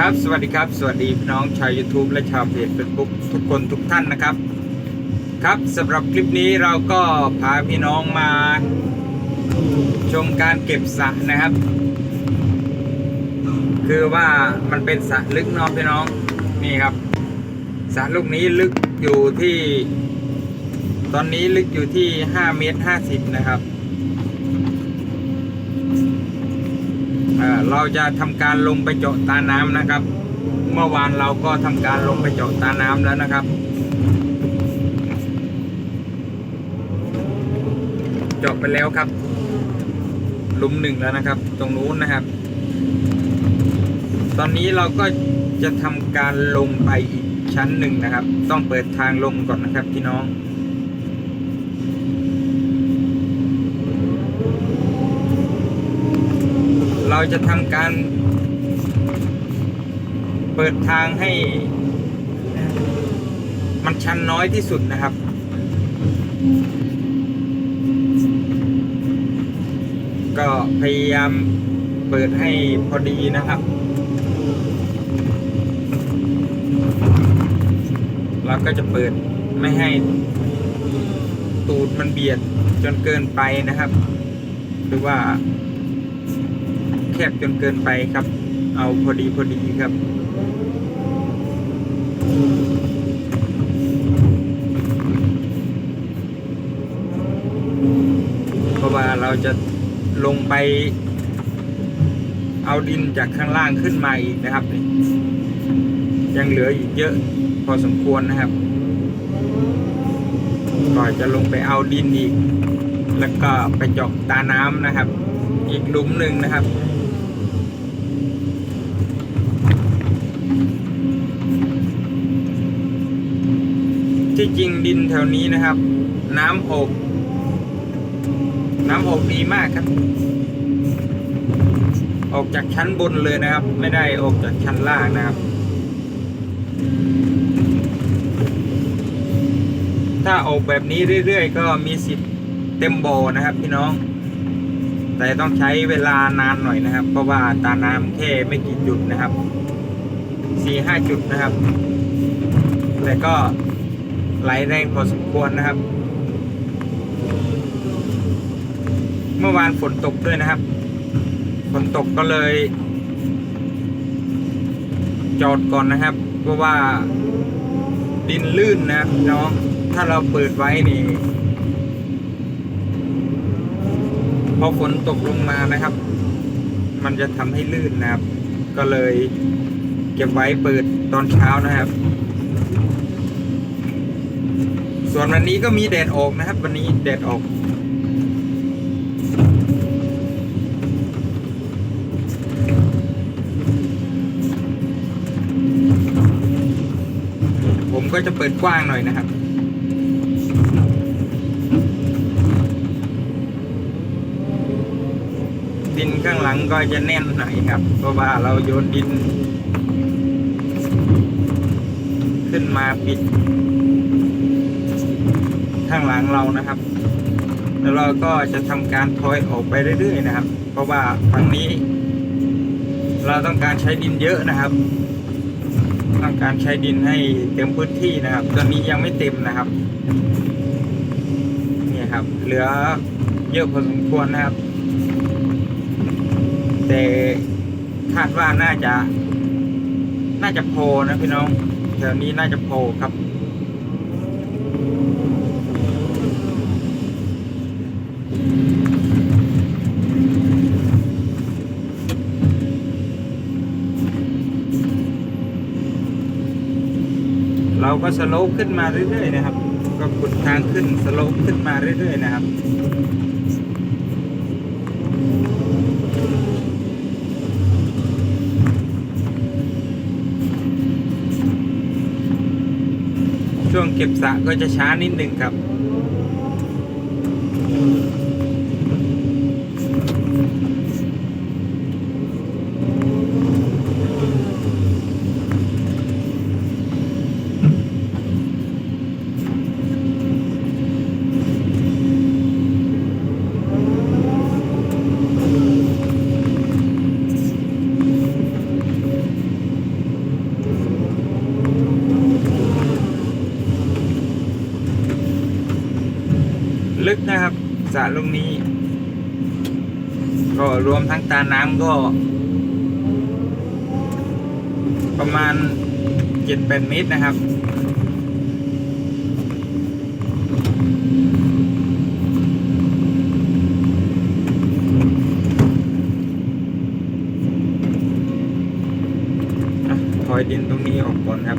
ครับสวัสดีครับ สวัสดีพี่น้องชาว YouTube และชาวเพจ Facebook ทุกคนทุกท่านนะครับ ครับสำหรับคลิปนี้เราก็พาพี่น้องมาชมการเก็บสระนะครับ คือว่ามันเป็นสระลึกเนาะพี่น้องนี่ครับสระลูกนี้ลึกอยู่ที่ ตอนนี้ลึกอยู่ที่5เมตร50นะครับ เราจะทำการลงไปเจาะตาน้ำนะครับ เมื่อวานเราก็ทำการลงไปเจาะตาน้ำแล้วนะครับ เจาะไปแล้วครับหลุมหนึ่งแล้วนะครับ ตรงนู้นนะครับ ตอนนี้เราก็จะทำการลงไปอีกชั้นหนึ่งนะครับ ต้องเปิดทางลงก่อนนะครับพี่น้อง เราจะทำการ เปิดทางให้ มันชันน้อยที่สุดนะครับ ก็พยายามเปิดให้พอดีนะครับ เราก็จะเปิดไม่ให้ตูดมันเบียดจนเกินไปนะครับ หรือว่า แคบจนเกินไปครับ เอาพอดีพอดีครับเพราะว่าเราจะลงไปเอาดินจากข้างล่างขึ้นมาอีกนะครับ ยังเหลืออีกเยอะพอสมควรนะครับก็จะลงไปเอาดินอีก แล้วก็ไปเจาะตาน้ำนะครับ อีกหลุมหนึ่งนะครับ ที่จริงดินแถวนี้นะครับ น้ำอกน้ำอกดีมากครับ ออกจากชั้นบนเลยนะครับ ไม่ได้ออกจากชั้นล่างนะครับ ถ้าออกแบบนี้เรื่อยๆ ก็มีสิทธิ์เต็มบ่อนะครับพี่น้อง แต่ต้องใช้เวลานานหน่อยนะครับ เพราะว่าตาน้ำแค่ไม่กี่จุดนะครับสี่ห้าจุดนะครับ แต่ก็ ไหลแรงพอสมควรนะครับ เมื่อวานฝนตกด้วยนะครับ ฝนตกก็เลย จอดก่อนนะครับ เพราะว่าดินลื่นนะน้องถ้าเราเปิดไว้นี่พอฝนตกลงมานะครับ มันจะทำให้ลื่นนะครับ ก็เลยเก็บไว้เปิดตอนเช้านะครับ ส่วนวันนี้ก็มีแดดออกนะครับ วันนี้แดดออก ผมก็จะเปิดกว้างหน่อยนะครับดินข้างหลังก็จะแน่นหน่อยครับ เพราะว่าเราโยนดิน ขึ้นมาปิด ข้างหลังเรานะครับ แล้วเราก็จะทำการทอยออกไปเรื่อยๆนะครับ เพราะว่าฝั่งนี้ เราต้องการใช้ดินเยอะนะครับ ต้องการใช้ดินให้เต็มพื้นที่นะครับ ตอนนี้ยังไม่เต็มนะครับนี่ครับ เหลือเยอะพอสมควรนะครับ แต่คาดว่าน่าจะ น่าจะพอนะพี่น้องแถวนี้น่าจะพอครับ ก็สโลปขึ้นมาเรื่อยๆนะครับ ก็ขุดทางขึ้นสโลปขึ้นมาเรื่อยๆนะครับช่วงเก็บสะก็จะช้านิดหนึ่งครับ ค ลึกนะครับสระ ลูกนี้ ก็รวมทั้งตาน้ำก็ ประมาณเจ็ดแปดเมตรนะครับอะถอยดินตรงนี้ออกก่อนครับ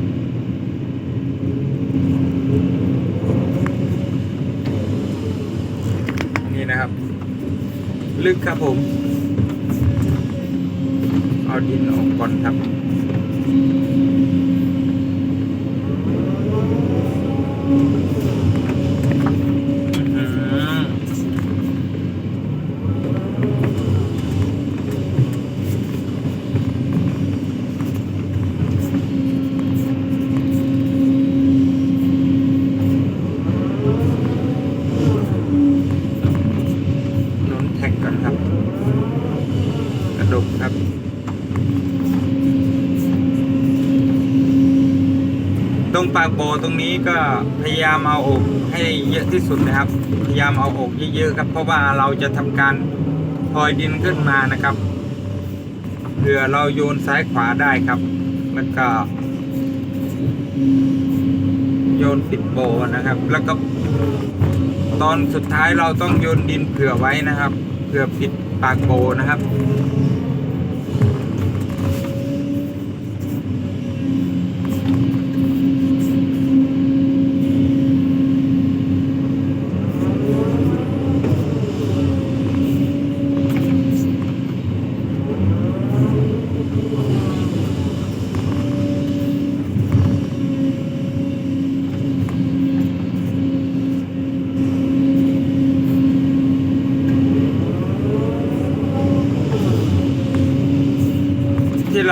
นี่นะครับ ลึกครับผม เอาดินออกก่อนครับ อื้อหือหนุนแท็กก่อนครับ กระดกครับ ตรงปากโบตรงนี้ก็พยายามเอาอกให้เยอะที่สุดนะครับ พยายามเอาอกเยอะๆครับ เพราะว่าเราจะทำการพลอยดินขึ้นมานะครับเพื่อเราโยนซ้ายขวาได้ครับแล้วก็ โยนปิดโบนะครับ แล้วก็ตอนสุดท้ายเราต้องโยนดินเผื่อไว้นะครับ เผื่อปิดปากโบนะครับ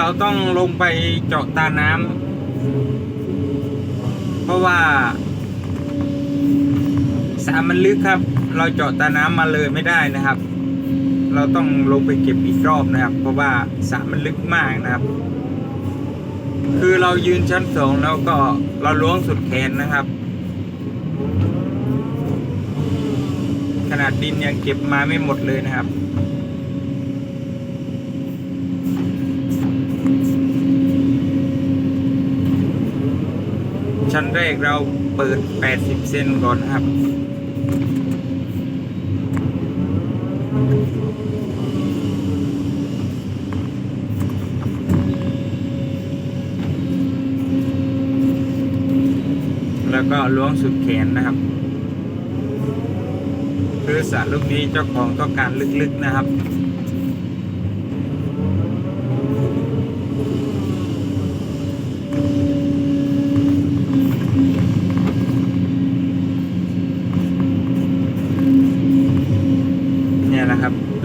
เราต้องลงไปเจาะตาน้ำเพราะว่าสระมันลึกครับ เราเจาะตาน้ำมาเลยไม่ได้นะครับ เราต้องลงไปเก็บอีกรอบนะครับ เพราะว่าสระมันลึกมากนะครับ คือเรายืนชั้นสองแล้วก็เราล้วงสุดแขนนะครับขนาดดินยังเก็บมาไม่หมดเลยนะครับ ชั้นแรกเราเปิด 80 เซนก่อนนะครับ แล้วก็ล้วงสุดแขนนะครับ คือสรลูกนี้เจ้าของต้องการลึกๆนะครับ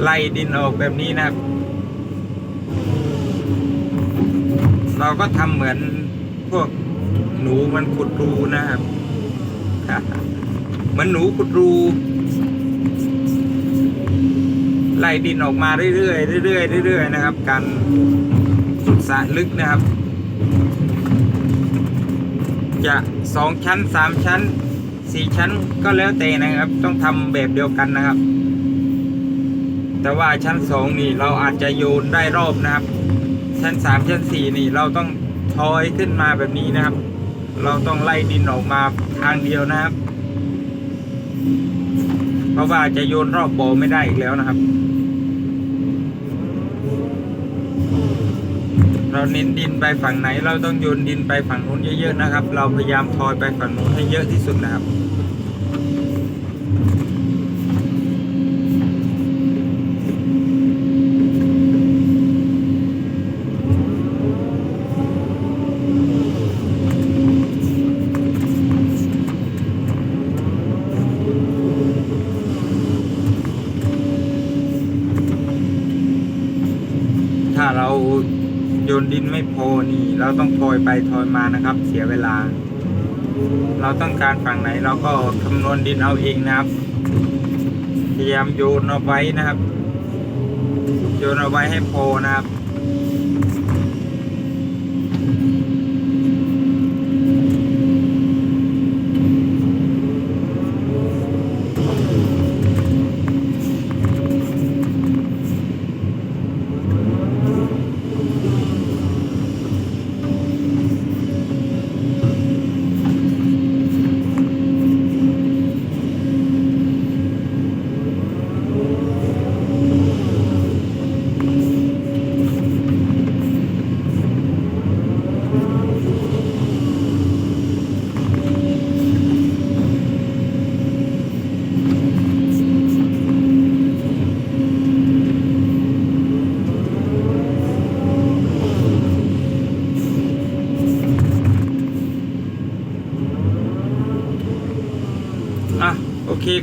ไล่ดินออกแบบนี้นะครับ เราก็ทำเหมือนพวกหนูมันขุดรูนะครับเหมือนหนูขุดรู ไล่ดินออกมาเรื่อยๆเรื่อยๆเรื่อยๆนะครับ การสุดสระลึกนะครับ จะสองชั้นสามชั้นสี่ชั้นก็แล้วแต่นะครับ ต้องทำแบบเดียวกันนะครับ แต่ว่าชั้นสองนี่เราอาจจะโยนได้รอบนะครับ ชั้นสามชั้นสี่นี่เราต้องทอยขึ้นมาแบบนี้นะครับ เราต้องไล่ดินออกมาทางเดียวนะครับ เพราะว่าจะโยนรอบโบไม่ได้อีกแล้วนะครับ เราเน้นดินไปฝั่งไหน เราต้องโยนดินไปฝั่งนู้นเยอะๆนะครับ เราพยายามทอยไปฝั่งนู้นให้เยอะที่สุดนะครับ ถ้าเราโย พนี่เราต้องทยไปทอยมานะครับ เสียเวลา เราต้องการฝั่งไหนเราก็คำนวณดินเอาเองนะครับพยายามโยนเอาไว้นะครับโยนเอาไว้ให้โพนะครับ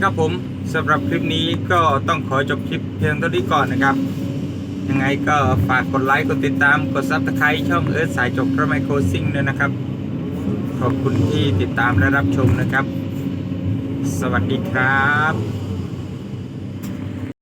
ครับผมสำหรับคลิปนี้ก็ต้องขอจบคลิปเพียงเท่านี้ก่อนนะครับ ยังไงก็ฝากกดไลค์กดติดตามกดซับสไครต์ช่องเอิร์ธสายจบพระไมโครซิ่งด้วยนะครับ ขอบคุณที่ติดตามและรับชมนะครับ สวัสดีครับ